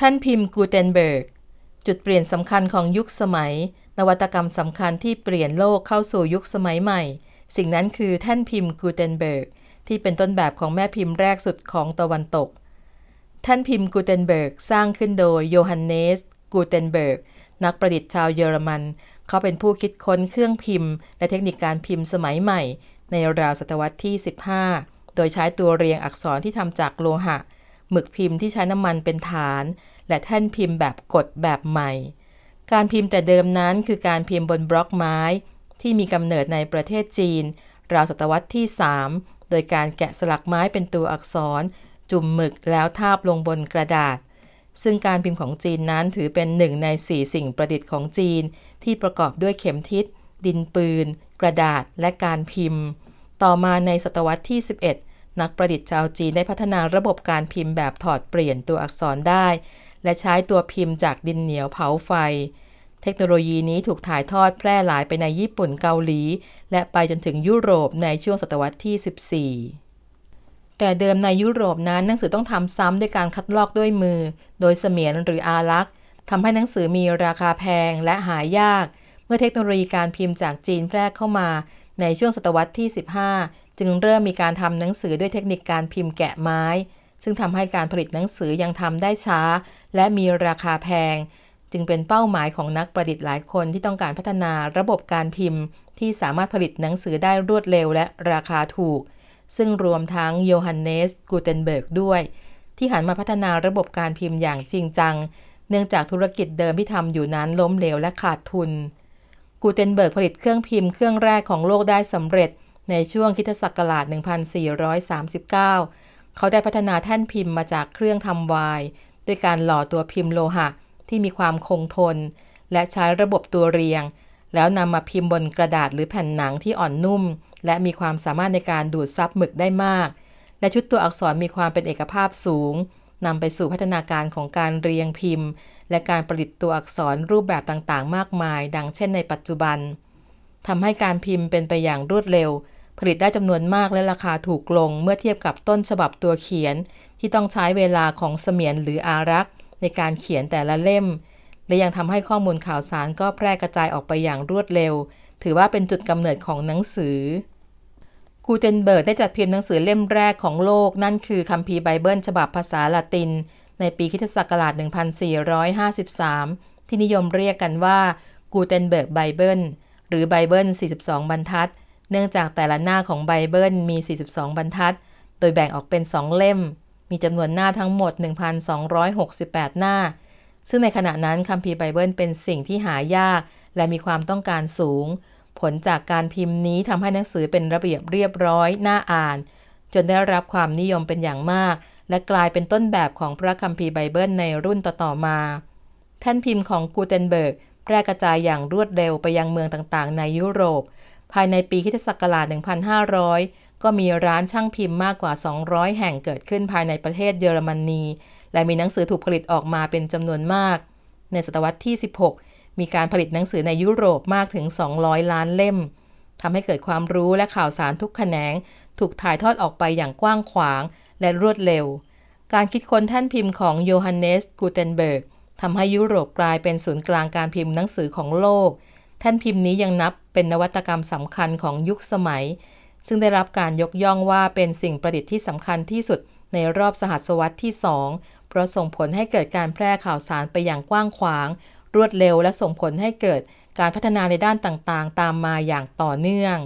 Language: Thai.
ท่านพิมพ์กูเทนเบิร์ก จุดเปลี่ยนสำคัญของยุคสมัย นวัตกรรมสำคัญที่เปลี่ยนโลกเข้าสู่ยุคสมัยใหม่ สิ่งนั้นคือแท่นพิมพ์กูเทนเบิร์กที่เป็นต้นแบบของแม่พิมพ์แรกสุดของตะวันตก ท่านพิมพ์กูเทนเบิร์กสร้างขึ้นโดยโยฮันเนสกูเทนเบิร์กนักประดิษฐ์ชาวเยอรมัน เขาเป็นผู้คิดค้นเครื่องพิมพ์ และเทคนิคการพิมพ์สมัยใหม่ ในราวศตวรรษที่ 15 โดยใช้ตัวเรียงอักษรที่ทำจากโลหะ หมึกพิมพ์ที่ใช้น้ำมันเป็นฐาน และแท่นพิมพ์แบบกดแบบใหม่ การพิมพ์แต่เดิมนั้นคือการพิมพ์บนบล็อกไม้ ที่มีกำเนิดในประเทศจีน ราวศตวรรษที่ 3 โดยการแกะสลักไม้เป็นตัวอักษร จุ่มหมึกแล้วทาบลงบนกระดาษ ซึ่งการพิมพ์ของจีนนั้นถือเป็นหนึ่งในสี่สิ่งประดิษฐ์ของจีน ที่ประกอบด้วยเข็มทิศ ดินปืน กระดาษและการพิมพ์ ต่อมาในศตวรรษที่ 11 นักประดิษฐ์ชาวจีนได้พัฒนาระบบการพิมพ์แบบถอดเปลี่ยนตัวอักษรได้ และใช้ตัวพิมพ์จากดินเหนียวเผาไฟ เทคโนโลยีนี้ถูกถ่ายทอดแพร่หลายไปในญี่ปุ่นเกาหลี และไปจนถึงยุโรปในช่วงศตวรรษที่ 14 แต่เดิมในยุโรปนั้นหนังสือต้องทำซ้ำด้วยการคัดลอกด้วยมือ โดยเสมียนหรืออารักษ์ทำให้หนังสือมีราคาแพงและหายาก เมื่อเทคโนโลยีการพิมพ์จากจีนแพร่เข้ามาในช่วงศตวรรษที่ 15 จึงเริ่มมีการทำหนังสือด้วยเทคนิคการพิมพ์แกะไม้ ซึ่งทำให้การผลิตหนังสือยังทำได้ช้า และมีราคาแพง จึงเป็นเป้าหมายของนักประดิษฐ์หลายคนที่ต้องการพัฒนาระบบการพิมพ์ ที่สามารถผลิตหนังสือได้รวดเร็วและราคาถูก ซึ่งรวมทั้งโยฮันเนสกูเทนเบิร์กด้วย ที่หันมาพัฒนาระบบการพิมพ์อย่างจริงจัง เนื่องจากธุรกิจเดิมที่ทำอยู่นั้นล้มเหลวและขาดทุนกูเทนเบิร์กผลิตเครื่องพิมพ์เครื่องแรกของโลกได้สำเร็จ ในช่วงคริสตศักราช 1439 เขาได้พัฒนาแท่นพิมพ์มาจากเครื่องทำวน์ด้วยการหล่อตัวพิมพ์โลหะที่มีความคงทน และใช้ระบบตัวเรียง แล้วนำมาพิมพ์บนกระดาษหรือแผ่นหนังที่อ่อนนุ่ม และมีความสามารถในการดูดซับหมึกได้มาก และชุดตัวอักษรมีความเป็นเอกภาพสูงนำไปสู่พัฒนาการของการเรียงพิมพ์ และการผลิตตัวอักษรรูปแบบต่างๆ มากมาย ดังเช่นในปัจจุบันทำให้การพิมพ์เป็นไปอย่างรวดเร็ว ผลิตได้จำนวนมากและราคาถูกลงเมื่อเทียบกับต้นฉบับตัวเขียน ที่ต้องใช้เวลาของเสมียนหรืออารักษ์ ในการเขียนแต่ละเล่ม และยังทำให้ข้อมูลข่าวสารก็แพร่กระจายออกไปอย่างรวดเร็ว ถือว่าเป็นจุดกำเนิดของหนังสือกูเทนเบิร์กได้จัดพิมพ์หนังสือเล่มแรกของโลก นั่นคือคัมภีร์ไบเบิลฉบับภาษาละติน ในปีคิศักราช1453 ที่นิยมเรียกกันว่ากูเทนเบิร์กไบเบิลหรือไบเบิล42 บรรทัด เนื่องจากแต่ละหน้าของไบเบิลมี 42 บรรทัด โดยแบ่งออกเป็น 2 เล่ม มีจำนวนหน้าทั้งหมด 1,268 หน้า ซึ่งในขณะนั้นคัมภีร์ไบเบิลเป็นสิ่งที่หายาก และมีความต้องการสูง ผลจากการพิมพ์นี้ทำให้หนังสือเป็นระเบียบเรียบร้อย น่าอ่าน จนได้รับความนิยมเป็นอย่างมาก และกลายเป็นต้นแบบของพระคัมภีร์ไบเบิลในรุ่นต่อๆมา แท่นพิมพ์ของกูเทนเบิร์กแพร่กระจายอย่างรวดเร็วไปยังเมืองต่างๆ ในยุโรป ภายในปีคิศักราช 1500 ก็มีร้านช่างพิมพ์มากกว่า 200 แห่งเกิดขึ้นภายในประเทศเยอรมนี และมีหนังสือถูกผลิตออกมาเป็นจำนวนมาก ในศตวรรษที่ 16 มีการผลิตหนังสือในยุโรปมากถึง 200 ล้านเล่มทำให้เกิดความรู้และข่าวสารทุกแขนง ถูกถ่ายทอดออกไปอย่างกว้างขวางและรวดเร็ว การคิดค้นแท่นพิมพ์ของโยฮันเนสกูเทนเบิร์กทำให้ยุโรปกลายเป็นศูนย์กลางการพิมพ์หนังสือของโลก แท่นพิมพ์นี้ยังนับเป็นนวัตกรรมสำคัญของยุคสมัย ซึ่งได้รับการยกย่องว่าเป็นสิ่งประดิษฐ์ที่สำคัญที่สุดในรอบสหัสวรรษที่สองเพราะส่งผลให้เกิดการแพร่ข่าวสารไปอย่างกว้างขวาง รวดเร็วและส่งผลให้เกิดการพัฒนาในด้านต่างๆ ตามมาอย่างต่อเนื่อง